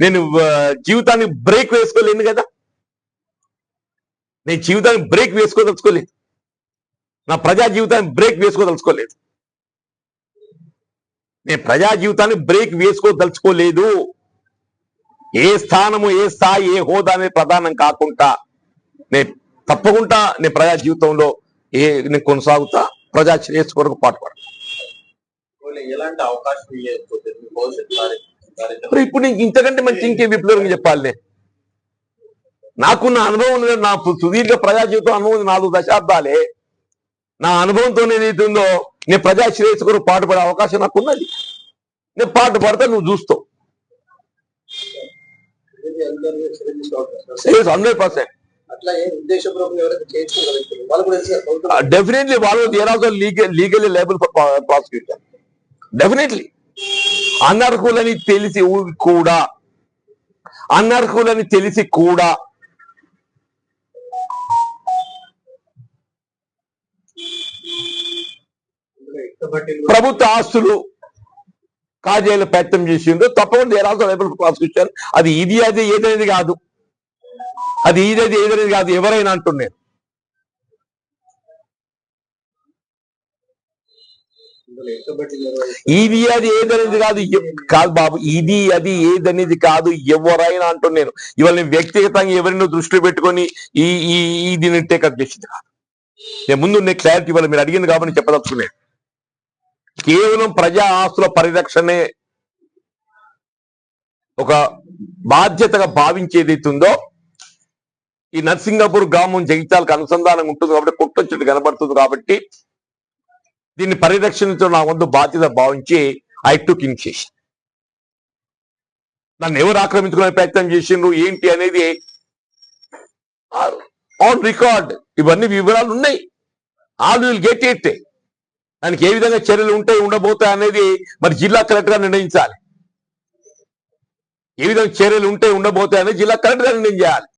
నేను జీవితాన్ని బ్రేక్ వేసుకోలేను కదా? నేను జీవితాన్ని బ్రేక్ వేసుకోదలుచుకోలేదు. నా ప్రజా జీవితాన్ని బ్రేక్ వేసుకోదలుచుకోలేదు. నేను ప్రజా జీవితాన్ని బ్రేక్ వేసుకోదలుచుకోలేదు. ఏ స్థానము ఏ స్థాయి ఏ హోదా అనేది ప్రధానం కాకుండా నేను తప్పకుండా నేను ప్రజా జీవితంలో ఏ నేను కొనసాగుతా ప్రజా శ్రేయస్సు కొరకు పాటుపడతా. ఎలాంటి అవకాశం మరి ఇప్పుడు నీకు ఇంతకంటే మంచి ఇంకే విప్లవంగా చెప్పాలి? నాకున్న అనుభవం ఉంది, నా సుదీర్ఘ ప్రజా జీవితం అనుభవం నాలుగు దశాబ్దాలే. నా అనుభవంతో ఏదైతే ఉందో నేను ప్రజా శ్రేయస్సు కొరకు పాటుపడే అవకాశం నాకు ఉన్నది నేను పాటు పడతా నువ్వు చూస్తావు. హండ్రెడ్ పర్సెంట్ డెఫినెట్లీ వాళ్ళు legal legally liable for prosecution definitely అనర్హులని తెలిసి కూడా అనర్హులని తెలిసి కూడా. ప్రభుత్వ ఆస్తులు కాజేయాల ప్రయత్నం చేసిండ్రు. తప్పకుండా దేర్ ఆల్సో లేబుల్ ప్రాసిక్యూషన్ అది ఇది అది ఏదనేది కాదు. అది ఇది అది ఏదనేది కాదు. ఎవరైనా అంటున్నాను ఇది అది ఏదనేది కాదు. కాదు బాబు ఇది అది ఏదనేది కాదు. ఎవరైనా అంటున్నాను ఇవాళ నేను వ్యక్తిగతంగా ఎవరినో దృష్టి పెట్టుకొని ఈ ఈ ఈ దీన్ని టేకప్ చేసింది కాదు. నేను ముందు నేను క్లారిటీ ఇవాళ మీరు అడిగింది కాబట్టి చెప్పదలుచుకున్నాను. కేవలం ప్రజా ఆస్తుల పరిరక్షణే ఒక బాధ్యతగా భావించేది ఉందో ఈ నర్సింగాపూర్ గ్రామం జగిత్యాలకు అనుసంధానం ఉంటుంది కాబట్టి కొట్టొచ్చుడు కనబడుతుంది కాబట్టి దీన్ని పరిరక్షించడం నా వంతు బాధ్యత భావించి ఐ టుక్ ఇనిషియేషన్ నన్ను ఎవరు ఆక్రమించుకునే ప్రయత్నం చేసిండ్రు? ఏంటి అనేది ఆన్ రికార్డ్ ఇవన్నీ వివరాలు ఉన్నాయి. ఆల్ విల్ గెట్ ఇట్ దానికి ఏ విధంగా చర్యలు ఉంటాయి ఉండబోతాయి అనేది మరి జిల్లా కలెక్టర్గా నిర్ణయించాలి. ఏ విధంగా చర్యలు ఉంటాయి ఉండబోతాయి అనేది జిల్లా కలెక్టర్గా నిర్ణయం చేయాలి.